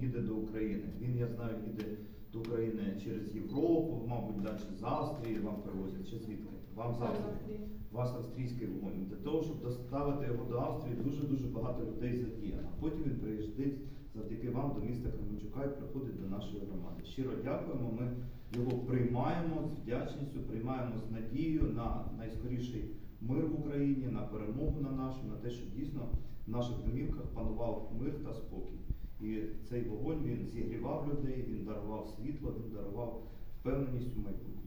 їде до України. Він, я знаю, їде до України через Європу, мабуть, далі з Австрії вам привозять, чи звідки? Вам з Австрії. Вас австрійський вогонь. Для того, щоб доставити його до Австрії, дуже-дуже багато людей задіяно. А потім він приїздить завдяки вам до міста Кременчука і приходить до нашої громади. Щиро дякуємо. Ми його приймаємо з вдячністю, приймаємо з надією на найскоріший мир в Україні, на перемогу на нашу, на те, що дійсно в наших домівках панував мир та спокій. І цей вогонь він зігрівав людей, він дарував світло, він дарував впевненість у майбутньому.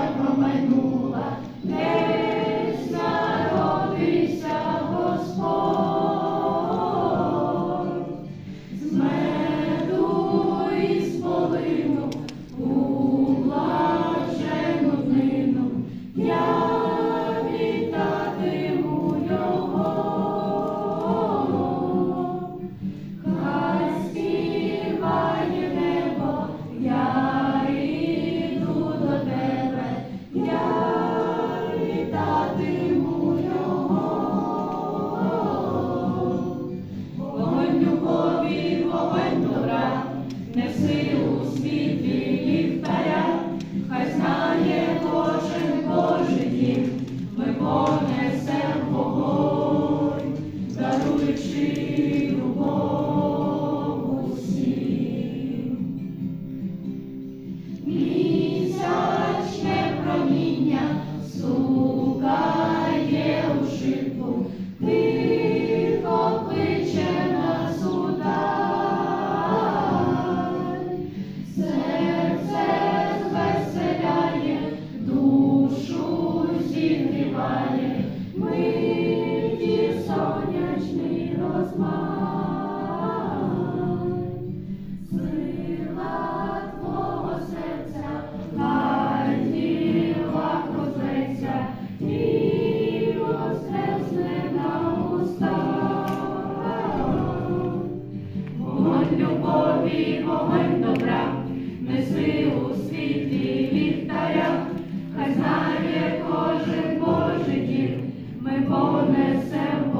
Іскра ми ми понесем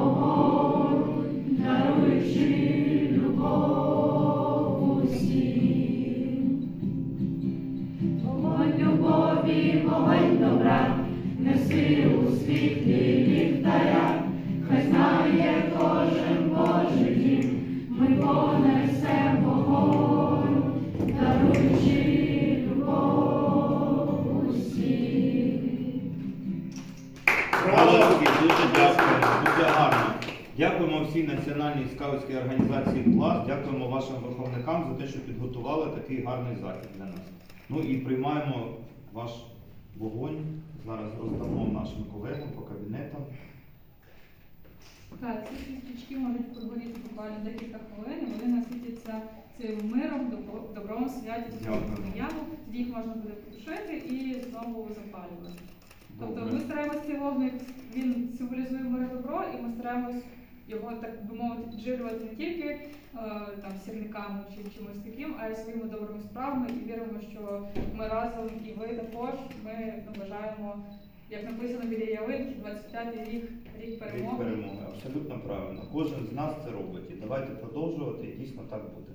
національній скаутській організації «Пласт», дякуємо вашим виховникам за те, що підготували такий гарний захід для нас. Ну і приймаємо ваш вогонь. Зараз роздамо нашим колегам по кабінетам. Так, ці всі стрічки можуть прогоріти буквально декілька хвилин, вони наситяться цим миром, добро- добром, святі, тоді їх можна буде потушити і знову запалювати. Тобто ми стараємося цей вогник, він символізує мир добро, і ми стараємось його, так би мовити, підживлювати не тільки е, там сірниками чи чимось таким, а й своїми добрими справами і віримо, що ми разом і ви також ми ну, бажаємо, як написано біля ялинки, 25-й рік, рік Рік перемоги. перемоги. Абсолютно правильно. Кожен з нас це робить. І давайте продовжувати, і дійсно так буде.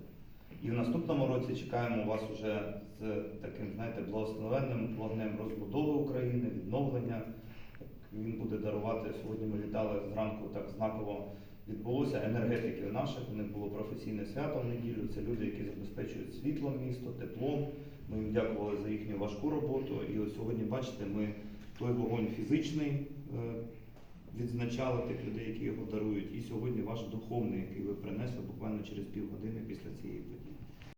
І в наступному році чекаємо вас уже з таким, знаєте, благословенним вогнем розбудови України, відновлення. Він буде дарувати. Сьогодні ми вітали зранку так знаково. Відбулося енергетиків наших, у них було професійне свято в неділю. Це люди, які забезпечують світлом місто, теплом. Ми їм дякували за їхню важку роботу. І от сьогодні, бачите, ми той вогонь фізичний е, відзначали тих людей, які його дарують. І сьогодні ваш духовний, який ви принесли буквально через півгодини після цієї події.